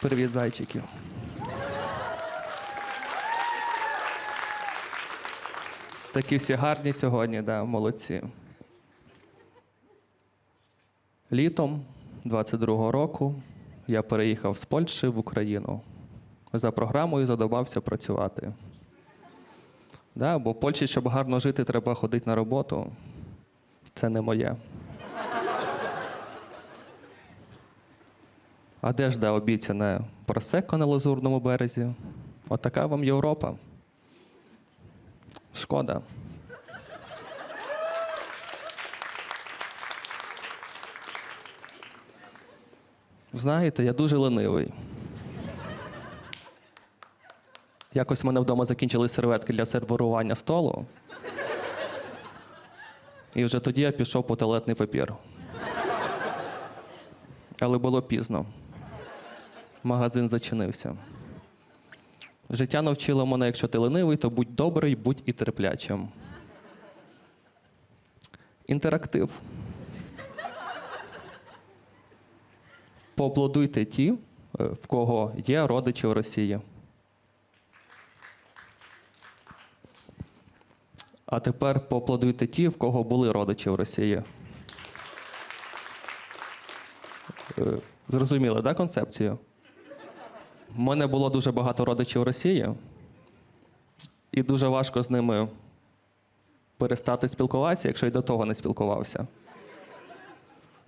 Привіт, зайчики. Такі всі гарні сьогодні, да, молодці. Літом 22-го року я переїхав з Польщі в Україну. За програмою задобався працювати. Да, бо в Польщі, щоб гарно жити, треба ходити на роботу. Це не моє. А де ж де обіцяне просекко на лазурному березі? Отака вам Європа. Шкода. Знаєте, я дуже ленивий. Якось в мене вдома закінчили серветки для сервірування столу. І вже тоді я пішов по туалетний папір. Але було пізно. Магазин зачинився. Життя навчило мене, якщо ти ленивий, то будь добрий, будь і терплячим. Інтерактив. Поаплодуйте ті, е, в кого є родичі в Росії. А тепер поаплодуйте ті, в кого були родичі в Росії. Е, Зрозуміли, да, концепцію? У мене було дуже багато родичів в Росії, і дуже важко з ними перестати спілкуватися, якщо й до того не спілкувався.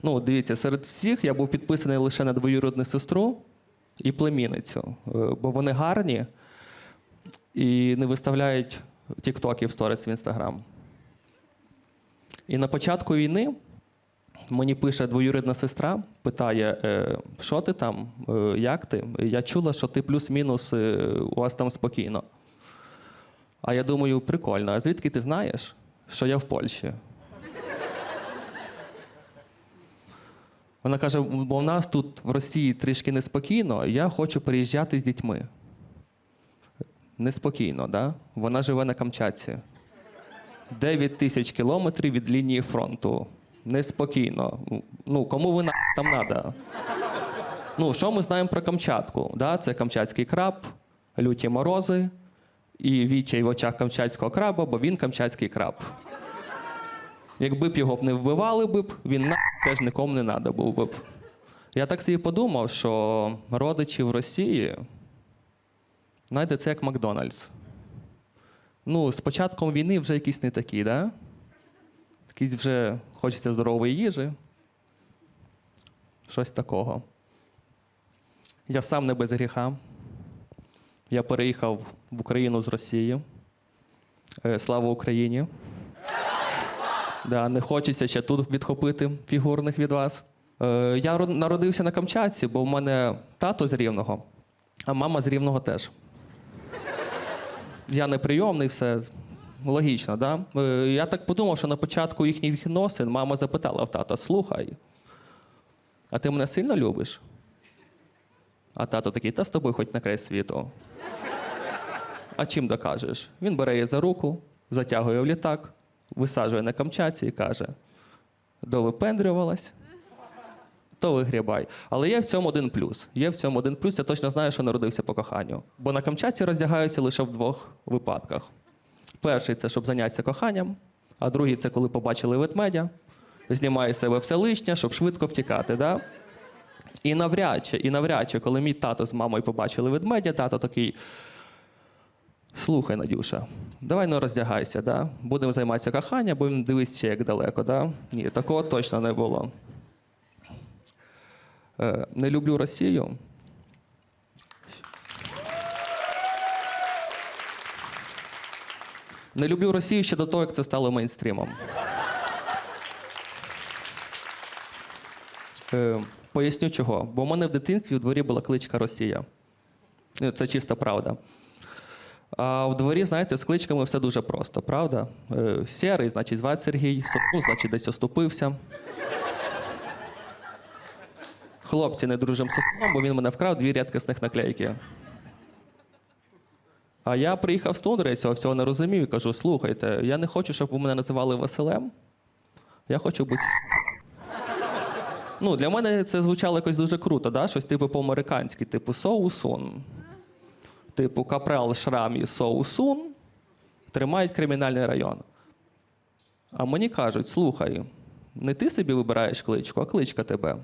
Ну, дивіться, серед всіх я був підписаний лише на двоюрідну сестру і племінницю, е, бо вони гарні і не виставляють тіктоків сторіс в інстаграм. І на початку війни мені пише двоюрідна сестра, питає, е, що ти там, е, як ти? Я чула, що ти плюс-мінус, е, у вас там спокійно. А я думаю, прикольно, а звідки ти знаєш, що я в Польщі? Вона каже: бо в нас тут в Росії трішки неспокійно, я хочу переїжджати з дітьми. Неспокійно, да? Вона живе на Камчатці. 9 тисяч кілометрів від лінії фронту. Неспокійно. Ну, кому ви на там надо? Ну, що ми знаємо про Камчатку? Да? Це камчатський краб, люті морози і відчай в очах камчатського краба, бо він камчатський краб. Якби б його б не вбивали б, він на теж нікому не надо був би. Я так собі подумав, що родичі в Росії, знаєте, це як Макдональдс. Ну, з початком війни вже якісь не такі, да? Якісь вже хочеться здорової їжі. Щось такого. Я сам не без гріха. Я переїхав в Україну з Росії. Е, Слава Україні! Да, не хочеться ще тут відхопити фігурних від вас. Е, я народився на Камчатці, бо в мене тато з Рівного, а мама з Рівного теж. Я неприйомний, все логічно, да? Е, я так подумав, що на початку їхніх відносин мама запитала в тата: слухай, а ти мене сильно любиш? А тато такий, та з тобою хоч на край світу. А чим докажеш? Він бере її за руку, затягує в літак, висаджує на Камчатці і каже: довипендрювалась, то вигрібай. Але є в цьому один плюс. Є в цьому один плюс, я точно знаю, що народився по коханню. Бо на Камчатці роздягаються лише в двох випадках. Перший це щоб зайнятися коханням, а другий це коли побачили ведмедя, знімає з себе все лишнє, щоб швидко втікати. Да? І навряд чи, і навряд чи, коли мій тато з мамою побачили ведмедя, тато такий. Слухай, Надюша, давай не роздягайся, да? будемо займатися коханням, дивись ще як далеко. Да? Ні, такого точно не було. Е, не люблю Росію. Не люблю Росію ще до того, як це стало мейнстрімом. Е, поясню чого. Бо в мене в дитинстві у дворі була кличка Росія. Е, Це чиста правда. А в дворі, знаєте, з кличками все дуже просто, правда? Е, Сірий, значить, звати Сергій, Сокун, значить, десь оступився. Хлопці не дружимо з Сосуном, бо він мене вкрав дві рідкісних наклейки. А я приїхав з тундри, я цього всього не розумів і кажу: слухайте, я не хочу, щоб ви мене називали Василем. Я хочу бути. Ну, для мене це звучало якось дуже круто, да? щось типу по-американськи, типу соусун. Типу капрал Шрамі соусун тримають кримінальний район. А мені кажуть: слухай, не ти собі вибираєш кличку, а кличка тебе.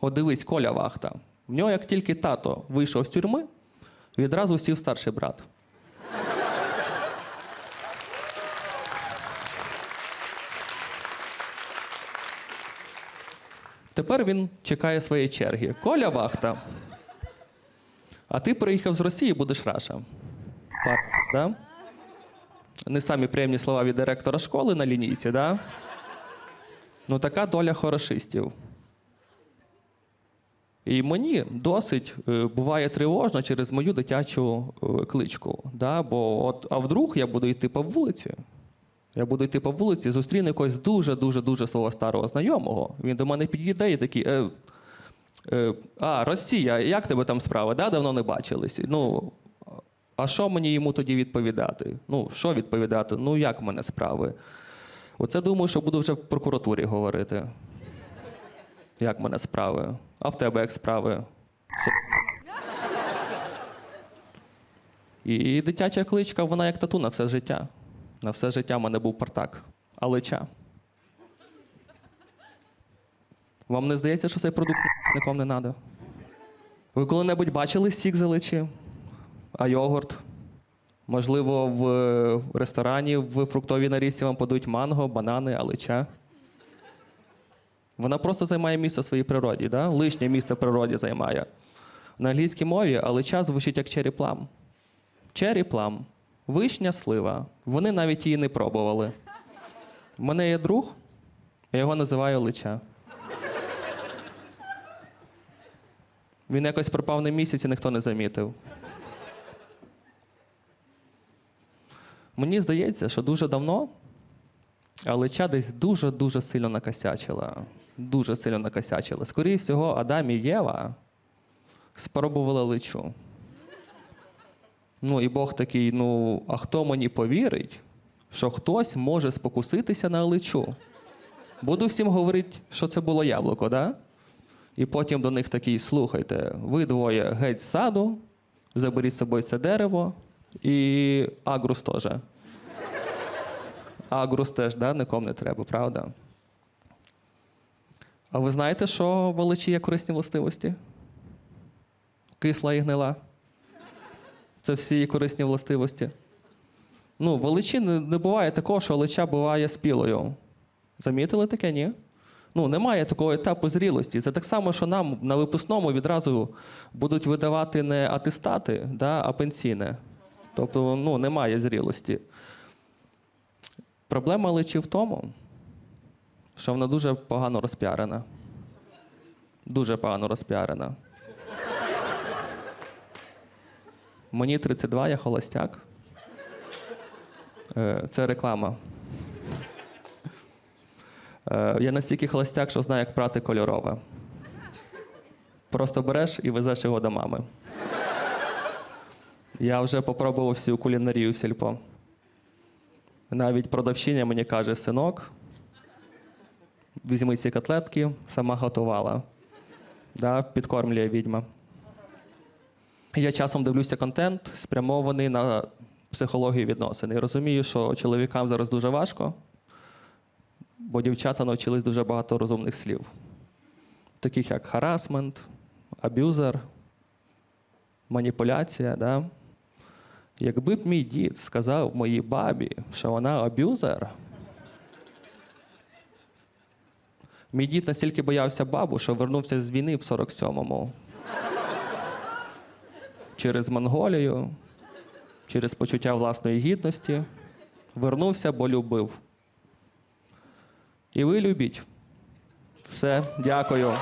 От дивись, Коля Вахта. В нього, як тільки тато вийшов з тюрми, відразу сів старший брат. Тепер він чекає своєї черги. Коля Вахта. А ти приїхав з Росії, будеш Раша. Пар, да? Не самі приємні слова від директора школи на лінійці, да? Ну, така доля хорошистів. І мені досить е, буває тривожно через мою дитячу е, кличку. Да? Бо от, а вдруг я буду йти по вулиці. Я буду йти по вулиці, зустріну якогось дуже-дуже-дуже свого старого знайомого. Він до мене підійде і такий. Е, е, а, Росія, як тебе там справа? Да? Давно не бачились. Ну, а що мені йому тоді відповідати? Ну, що відповідати? Ну, як в мене справи? Оце думаю, що буду вже в прокуратурі говорити. Як в мене справи? А в тебе як справи? І дитяча кличка, вона як тату на все життя. На все життя в мене був партак. Алича. Вам не здається, що цей продукт нікому не треба? Ви коли-небудь бачили сік з? А йогурт? Можливо, в ресторані в фруктовій нарізці вам подають манго, банани, алича. Вона просто займає місце в своїй природі, да? лишнє місце в природі займає. На англійській мові алича звучить як. Черry plum. Вишня слива. Вони навіть її не пробували. У мене є друг, я його називаю Лича. Він якось пропав на місяць і ніхто не замітив. Мені здається, що дуже давно Алича десь дуже-дуже сильно накосячила. Дуже сильно накосячила. Скоріше всього, Адам і Єва спробували личу. Ну і Бог такий: ну, а хто мені повірить, що хтось може спокуситися на личу? Буду всім говорити, що це було яблуко, да? І потім до них такий: слухайте, ви двоє геть з саду, заберіть з собою це дерево і агрус теж. Агрус теж, да? нікому не треба, правда? А ви знаєте, що в оличі є корисні властивості? Кисла і гнила. Це всі її корисні властивості. Ну, в оличі не, не буває такого, що олича буває спілою. Замітили таке, ні? Ну, немає такого етапу зрілості. Це так само, що нам на випускному відразу будуть видавати не атестати, да, а пенсійне. Тобто, ну, немає зрілості. Проблема личі в тому, що вона дуже погано розпіарена. Дуже погано розпіарена. Мені 32, я холостяк. Е, Це реклама. Е, Я настільки холостяк, що знаю, як прати кольорове. Просто береш і везеш його до мами. Я вже попробував всю кулінарію сільпо. Навіть продавчиня мені каже: синок, візьми ці котлетки, сама готувала. Да, підкормлює відьма. Я часом дивлюся контент, спрямований на психологію відносин. І розумію, що чоловікам зараз дуже важко, бо дівчата навчились дуже багато розумних слів, таких як харасмент, аб'юзер, маніпуляція. Да? Якби б мій дід сказав моїй бабі, що вона аб'юзер, мій дід настільки боявся бабу, що вернувся з війни в 47-му. Через Монголію, через почуття власної гідності, вернувся, бо любив. І ви любіть. Все, дякую.